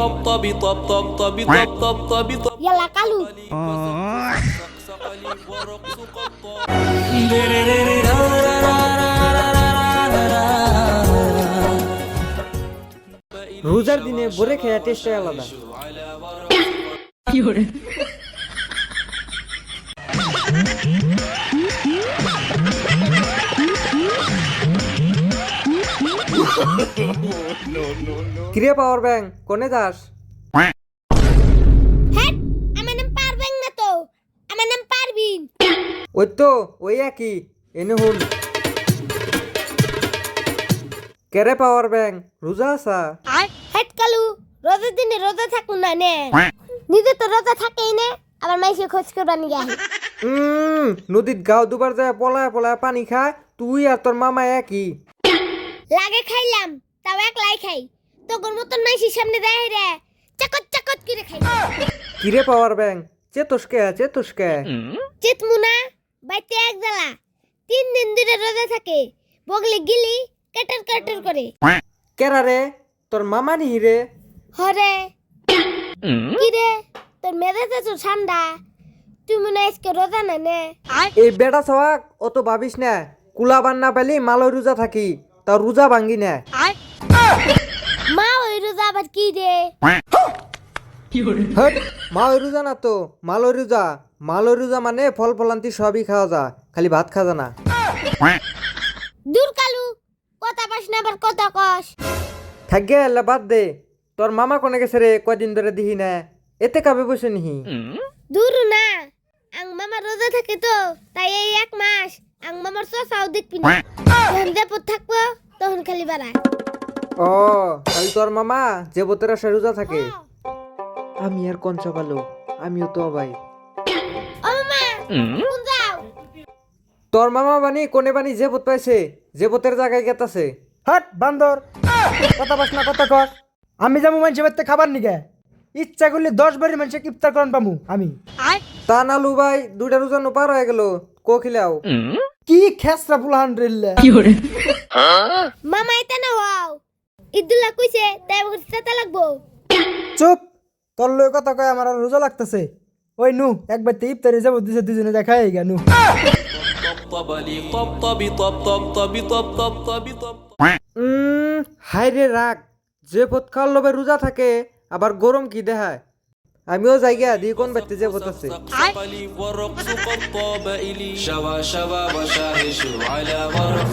তবতবি তবতব তবি তবতব তবি তব ইয়ালা কালু রোজার দিনে বরে খেয়া টেস্টে আলাদা। কি কিরে পাওয়ার ব্যাংক কোনে যাস? হ্যাট আমার নাম পারবেন না তো। আমার নাম পারবিন। ওই তো ওই একই এনে হুন কেরে পাওয়ার ব্যাংক রোজা আসা হ্যাট কালু রোজার দিনে রোজা থাকুন না নে। নিজে তো রোজা থাকেই না আবার মাইসে খোঁজ করবা নিয়ে নদীত গাও দুবার যায় পলায় পলায় পানি খায় তুই আর তোর মামা একই। লাগে খাইলাম তাও একলাই খাই। তো তোর মতন মাইসির সামনে দেয় রে। চাকত চাকত করে খাই কিরে পাওয়ার ব্যাংক চেতসকে চেতসকে চিতমুনা বাইতে এক জ্বালা। তিন দিন ধরে রোজা থাকে। বগলে গিলি কাটার কাটার করে। কেরা রে? তোর মামা নিহি রে। হরে। কি রে তোর মেজাজ তো ঠান্ডা। তুই মনে আজকে রোজা না নে? এই বেটা সওয়াক অত ভাবিস না। কুলা বান্না পেলি মালো রোজা থাকি। তার রোজা ভাঙ্গি না। মা ওই রোজা আবার কি রে? হট মা ওই রোজা না তো মালো রোজা। মালো রোজা মানে ফল ফলান্তি সবই খাওয়া যা খালি ভাত খাওয়া না। দূর কালু কথা পাস না আবার কথা কস। থাকগে এলা বাদ দে। তোর মামা কোনে গেছে রে কয়দিন ধরে দিহি না। এতে কাবে বসে নিহি। দূর না আং মামা রোজা থাকে তো তাই এই এক মাস আং মামার চসাও দেখবি না। যখন দেপত থাকব তখন খালি বাড়ায়। ও তাহলে তোর মামা যে বোতের আসে রোজা থাকে? আমি আর কঞ্চা পালো আমিও তো ভাই মামা কোন যাও তোর মামা বানি কোনে বানি যে বোত পাইছে যে বোতের জায়গায় গেতাছে। হাট বান্দর কথা বাস না কথা কর আমি যাব মানুষের বাড়িতে খাবার নিগে। ইচ্ছা করলে দশ বাড়ির মানুষকে ইফতার করেন পামু আমি। তা নালু ভাই দুইটা রোজা নো পার হয়ে গেল। কোকিলাও কি খেসরা ফুলহান রিল্লা কি হরে মামা এটা না ওয়াও। ইদুলা কইছে তাই বলতে লাগবো। চুপ! তোর লয় কথা কয় আমার রোজা লাগতেছে। ওই নু একবার তে ইফতারে যাব দুজনে রাগ। যে পথ খাওয়ার লবে রোজা থাকে আবার গরম কি দেখায়? আমিও জায়গা দি কোন বাড়তে যে বলতেছে شوا شوا وشاهشوا على ورق